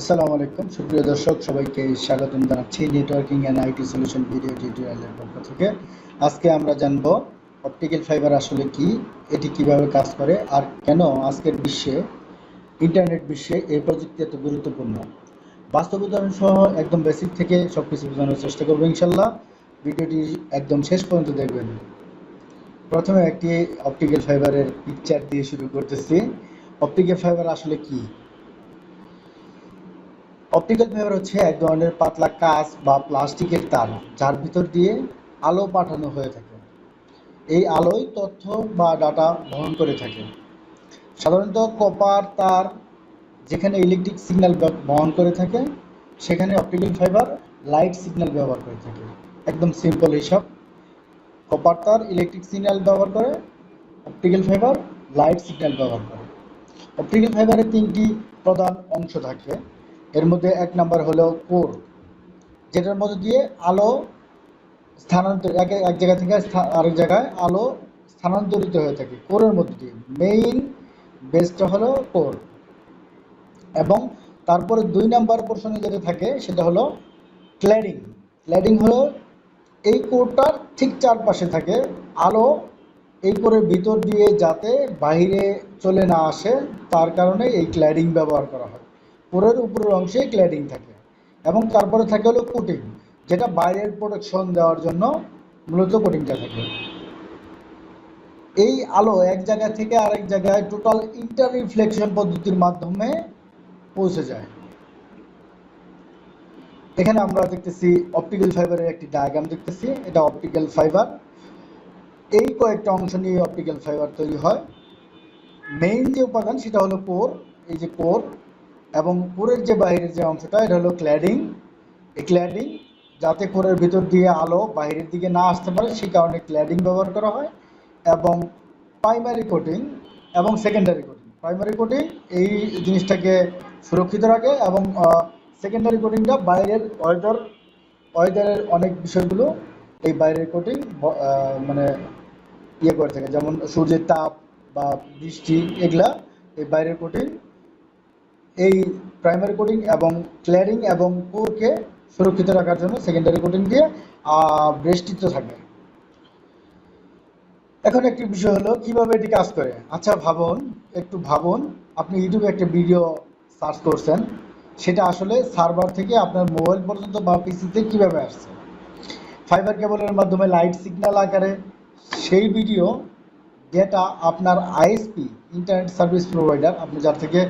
আসসালামু আলাইকুম। সুপ্রিয় দর্শক, সবাইকে স্বাগতম জানাচ্ছি networking and IT solution video টিউটোরিয়ালের পক্ষ থেকে। আজকে আমরা জানব অপটিক্যাল ফাইবার আসলে কি, এটি কীভাবে কাজ করে, আর কেন আজকের বিশ্বে ইন্টারনেট বিশ্বে এই প্রযুক্তি এত গুরুত্বপূর্ণ। বাস্তব সহ একদম বেসিক থেকে সব কিছু বোঝানোর চেষ্টা করব ইনশাল্লাহ। ভিডিওটি একদম শেষ পর্যন্ত দেখবেন। প্রথমে একটি অপটিক্যাল ফাইবারের পিকচার দিয়ে শুরু করতেছি। অপটিক্যাল ফাইবার আসলে কি? অপটিক্যাল ফাইবার হচ্ছে এক ধরনের পাতলা কাঁচ বা প্লাস্টিকের তার, যার ভিতর দিয়ে আলো পাঠানো হয়ে থাকে। এই আলোয় তথ্য বা ডাটা বহন করে থাকে। সাধারণত কপার তার, যেখানে ইলেকট্রিক সিগন্যাল বহন করে থাকে, সেখানে অপটিক্যাল ফাইবার লাইট সিগন্যাল ব্যবহার করে থাকে। একদম সিম্পল এইসব। কপার তার ইলেকট্রিক সিগন্যাল ব্যবহার করে অপটিক্যাল ফাইবার লাইট সিগন্যাল ব্যবহার করে। অপটিক্যাল ফাইবারের তিনটি প্রধান অংশ থাকে। এর মধ্যে এক নাম্বার হলো কোর, যেটার মধ্যে দিয়ে আলো স্থানান্তর, এক এক জায়গা থেকে আরেক জায়গায় আলো স্থানান্তরিত হয়ে থাকে, কোরের মধ্যে দিয়ে। মেইন বেসটা হলো কোর। এবং তারপরে দুই নাম্বার পোর্শনে যেটা থাকে, সেটা হলো ক্ল্যাডিং ক্ল্যাডিং হলো এই কোরটার ঠিক চারপাশে থাকে আলো এই কোরের ভিতর দিয়ে যাতে বাইরে চলে না আসে, তার কারণে এই ক্ল্যাডিং ব্যবহার করা হয়। কোরের উপরের অংশে ক্ল্যাডিং থাকে এবং তারপরে থাকে হলো কোটিং যেটা বাইরের প্রোটেকশন দেওয়ার জন্য মূলত কোটিংটা থাকে। এই আলো এক জায়গা থেকে আরেক জায়গায় টোটাল ইন্টার রিফ্লেকশন পদ্ধতির মাধ্যমে পৌঁছে যায়। এখানে আমরা দেখতেছি অপটিক্যাল ফাইবারের একটি ডায়াগ্রাম দেখতেছি, এটা অপটিক্যাল ফাইবার এই কয়েকটা অংশ নিয়ে অপটিক্যাল ফাইবার তৈরি হয়। মেইন যে উপাদান সেটা হলো কোর এই যে কোর এবং কোরের যে বাইরের যে অংশটা, এটা হলো ক্ল্যাডিং এই ক্ল্যাডিং যাতে কোরের ভিতর দিয়ে আলো বাইরের দিকে না আসতে পারে, সেই কারণে ক্ল্যাডিং ব্যবহার করা হয়। এবং প্রাইমারি কোটিং এবং সেকেন্ডারি কোটিং প্রাইমারি কোটিং এই জিনিসটাকে সুরক্ষিত রাখে এবং সেকেন্ডারি কোটিংটা বাইরের ওয়েদার ওয়েদারের অনেক বিষয়গুলো এই বাইরের কোটিং মানে ইয়ে করে থাকে। যেমন সূর্যের তাপ বা বৃষ্টি, এগুলা এই বাইরের কোটিং এই প্রাইমারি কোটিং এবং ক্ল্যারিং এবং কোরকে সুরক্ষিত রাখার জন্য সেকেন্ডারি কোটিং দিয়ে বেষ্টিত থাকে। এখন একটি বিষয় হলো, কীভাবে এটি কাজ করে? আচ্ছা ভাবুন, একটু ভাবুন। আপনি ইউটিউবে একটা ভিডিও সার্চ করছেন। সেটা আসলে সার্ভার থেকে আপনার মোবাইল পর্যন্ত বা পিসিতে কীভাবে আসছে? ফাইবার কেবলের মাধ্যমে লাইট সিগন্যাল আকারে সেই ভিডিও যেটা আপনার আইএসপি ইন্টারনেট সার্ভিস প্রোভাইডার আপনি যার থেকে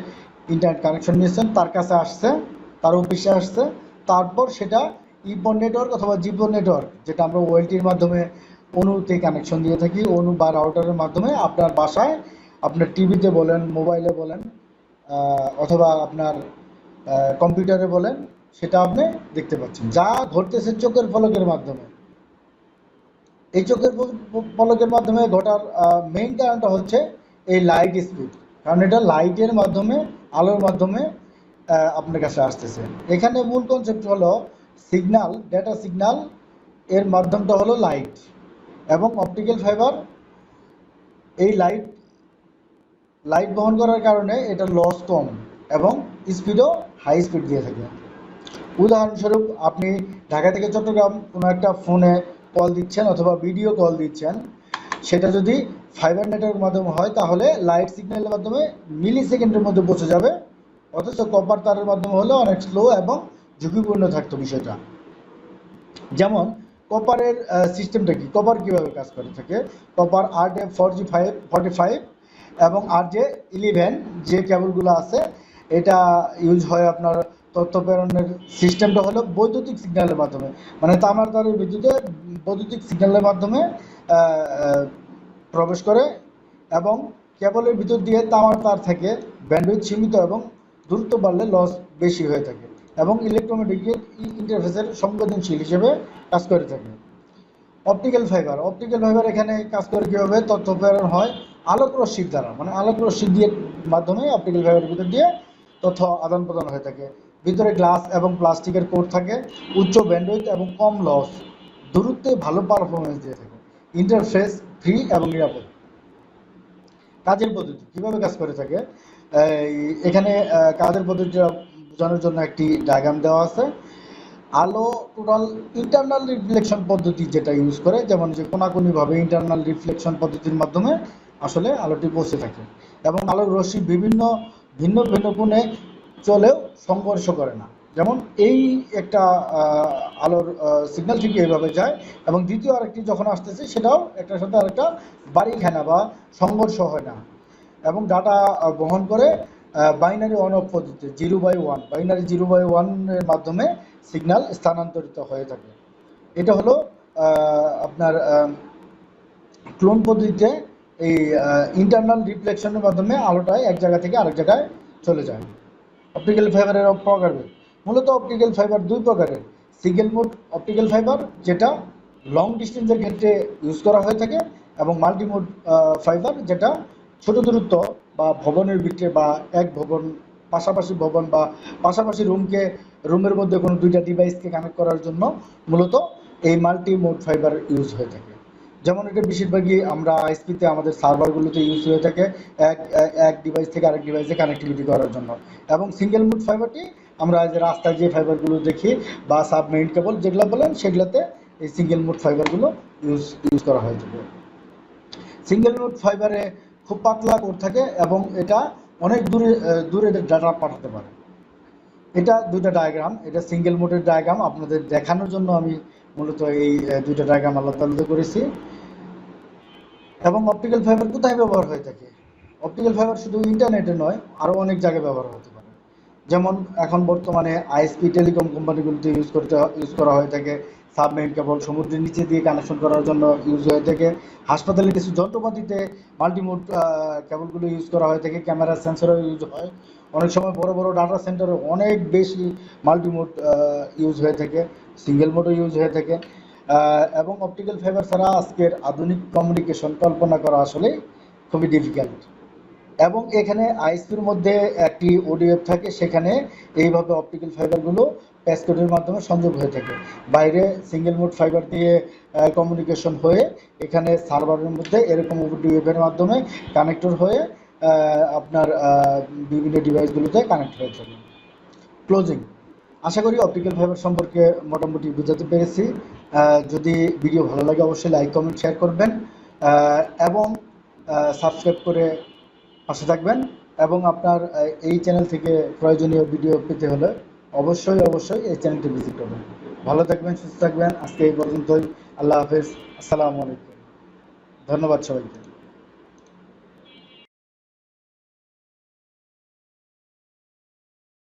ইন্টারনেট কানেকশন নিয়েছেন, তার কাছে আসছে, তার অফিসে আসছে, তারপর সেটা ইপন নেটওয়ার্ক অথবা জিপন নেটওয়ার্ক যেটা আমরা ওয়েলটির মাধ্যমে অনুতে কানেকশন দিয়ে থাকি, অনু বা রাউটারের মাধ্যমে আপনার বাসায়, আপনার টিভিতে বলেন মোবাইলে বলেন অথবা আপনার কম্পিউটারে বলেন, সেটা আপনি দেখতে পাচ্ছেন। যা ঘটতেছে চোখের ফলকের মাধ্যমে। এই চোখের পলকের মাধ্যমে ঘটার মেইন কারণটা হচ্ছে এই লাইট স্পিড কারণ এটা লাইটের মাধ্যমে আলোর মাধ্যমে আপনার কাছে আসতেছে। এখানে মূল কনসেপ্ট হলো সিগন্যাল ডেটা সিগনাল এর মাধ্যমটা হলো লাইট এবং অপটিক্যাল ফাইবার এই লাইট লাইট বহন করার কারণে এটা লস কম এবং স্পিডও হাই স্পিড দিয়ে থাকে। উদাহরণস্বরূপ, আপনি ঢাকা থেকে চট্টগ্রাম কোনো একটা ফোনে কল দিচ্ছেন অথবা ভিডিও কল দিচ্ছেন, সেটা যদি ফাইবার নেটওয়ার্কের মাধ্যমে হয়, তাহলে লাইট সিগন্যালের মাধ্যমে মিলি সেকেন্ডের মধ্যে পৌঁছে যাবে। অথচ কপার তারের মাধ্যমে হলে অনেক স্লো এবং ঝুঁকিপূর্ণ থাকতো বিষয়টা। যেমন কপারের সিস্টেমটা কি? কপার কীভাবে কাজ করে থাকে? Copper R J four G five forty five এবং আর জে ইলেভেন যে কেবলগুলো আছে, এটা ইউজ হয় আপনার তথ্য প্রেরণের সিস্টেমটা হলো বৈদ্যুতিক সিগন্যালের মাধ্যমে। মানে তামার তারের বিদ্যুতে বৈদ্যুতিক সিগন্যালের মাধ্যমে প্রবেশ করে এবং কেবলের ভিতর দিয়ে তামার তার থেকে ব্যান্ডউইথ সীমিত এবং দ্রুত বাড়লে লস বেশি হয়ে থাকে এবং ইলেকট্রোমেটিক ইন্টারফেসের সংবেদনশীল হিসেবে কাজ করে থাকে। অপটিক্যাল ফাইবার অপটিক্যাল ফাইবার এখানে কাজ করে কীভাবে? তথ্য প্রেরণ হয় আলোক রশ্মির দ্বারা। মানে আলোক রশ্মি দিয়ে মাধ্যমে অপটিক্যাল ফাইবারের ভিতর দিয়ে তথ্য আদান প্রদান হয়ে থাকে। ভিতরে গ্লাস এবং প্লাস্টিকের কোট থাকে, উচ্চ ব্যান্ডউইথ এবং কম লস দূরত্বে ভালো পারফরমেন্স দিয়ে থাকে। ইন্টারফেস ফ্রি এবং নিরাপদ। কাজের পদ্ধতি, কীভাবে কাজ করে থাকে? এখানে কাজের পদ্ধতিটা বোঝানোর জন্য একটি ডায়াগ্রাম দেওয়া আছে। আলো টোটাল ইন্টারনাল রিফ্লেকশন পদ্ধতি যেটা ইউজ করে, যেমন যে কোনাকুনিভাবে ইন্টারনাল রিফ্লেকশন পদ্ধতির মাধ্যমে আসলে আলোটি পৌঁছে থাকে এবং আলোর রশ্মি বিভিন্ন ভিন্ন ভিন্ন কোণে চলেও সংঘর্ষ করে না। যেমন এই একটা আলোর সিগন্যাল ঠিক এইভাবে যায় এবং দ্বিতীয় আরেকটি যখন আসতেছে সেটাও একটার সাথে আরেকটা বাড়ি খায় না বা সংঘর্ষ হয় না। এবং ডাটা বহন করে বাইনারি ওয়ান অফ পদ্ধতি zero by one binary zero by ওয়ানের মাধ্যমে সিগন্যাল স্থানান্তরিত হয়ে থাকে। এটা হলো আপনার ক্লোন পদ্ধতিতে এই ইন্টারনাল রিফ্লেকশনের মাধ্যমে আলোটা এক জায়গা থেকে আরেক জায়গায় চলে যায়। অপটিক্যাল ফাইবারের প্রকারভেদ মূলত অপটিক্যাল ফাইবার দুই প্রকারের সিঙ্গেল মোড অপটিক্যাল ফাইবার যেটা লং ডিস্টেন্সের ক্ষেত্রে ইউজ করা হয়ে থাকে, এবং মাল্টি মোড ফাইবার যেটা ছোট দূরত্ব বা ভবনের ভিতরে বা এক ভবন, পাশাপাশি ভবন বা পাশাপাশি রুমকে রুমের মধ্যে কোনো দুইটা ডিভাইসকে কানেক্ট করার জন্য মূলত এই মাল্টি মোড ফাইবার ইউজ হয়ে থাকে। যেমন এটা বেশিরভাগই আমরা আইএসপিতে আমাদের সার্ভারগুলোতে ইউজ হয়ে থাকে, এক এক ডিভাইস থেকে আরেক ডিভাইসে কানেক্টিভিটি করার জন্য। এবং সিঙ্গেল মুড ফাইবারটি আমরা যে রাস্তায় যে ফাইবারগুলো দেখি বা সাবমেরিন কেবল যেগুলো বলেন, সেগুলোতে এই সিঙ্গেল মুড ফাইবারগুলো ইউজ ইউজ করা হয়ে থাকে। সিঙ্গেল মুড ফাইবারে খুব পাতলা কোড থাকে এবং এটা অনেক দূরে দূরে ডাটা পাঠাতে পারে। এটা দুইটা ডায়াগ্রাম এটা সিঙ্গেল মোডের ডায়াগ্রাম আপনাদের দেখানোর জন্য আমি মূলত এই দুইটা ডায়াগ্রাম আলাদা আলাদা করেছি। এবং অপটিক্যাল ফাইবার কোথায় ব্যবহার হয়ে থাকে? অপটিক্যাল ফাইবার শুধু ইন্টারনেটে নয় আরও অনেক জায়গায় ব্যবহার হতে পারে। যেমন এখন বর্তমানে আইএসপি টেলিকম কোম্পানিগুলোতে ইউজ করতে ইউজ করা হয়ে থাকে। সাবমেরিন কেবল সমুদ্রের নিচে দিয়ে কানেকশন করার জন্য ইউজ হয়ে থাকে। হাসপাতালে কিছু যন্ত্রপাতিতে মাল্টিমোড কেবলগুলো ইউজ করা হয়ে থাকে। ক্যামেরা সেন্সরও ইউজ হয়। অনেক সময় বড় বড় ডাটা সেন্টারে অনেক বেশি মাল্টিমোড ইউজ হয়ে থাকে। সিঙ্গেল মোডও ইউজ হয়ে থাকে। এবং অপটিক্যাল ফাইবার ছাড়া আজকের আধুনিক কমিউনিকেশন কল্পনা করা আসলে খুবই ডিফিকাল্ট এবং এখানে আইএসপির মধ্যে একটি ওডিএফ থাকে, সেখানে এইভাবে অপটিক্যাল ফাইবারগুলো প্যাসকোডের মাধ্যমে সংযোগ হয়ে থাকে। বাইরে সিঙ্গেল মোড ফাইবার দিয়ে কমিউনিকেশন হয়ে এখানে সার্ভারের মধ্যে এরকম ওডিএফের মাধ্যমে কানেক্টর হয়ে আপনার বিভিন্ন ডিভাইসগুলোতে কানেক্ট হয়ে থাকে। ক্লোজিং আশা করি অপটিক্যাল ফাইবার সম্পর্কে মোটামুটি বুঝাতে পেরেছি। যদি ভিডিও ভালো লাগে অবশ্যই লাইক কমেন্ট শেয়ার করবেন। এবং সাবস্ক্রাইব করে পাশে থাকবেন এবং আপনার এই চ্যানেল থেকে প্রয়োজনীয় ভিডিও পেতে হলে অবশ্যই অবশ্যই এই চ্যানেলটি ভিজিট করবেন। ভালো থাকবেন, সুস্থ থাকবেন। আজকে এই পর্যন্তই। আল্লাহ হাফেজ। আসসালামু আলাইকুম। ধন্যবাদ সবাইকে।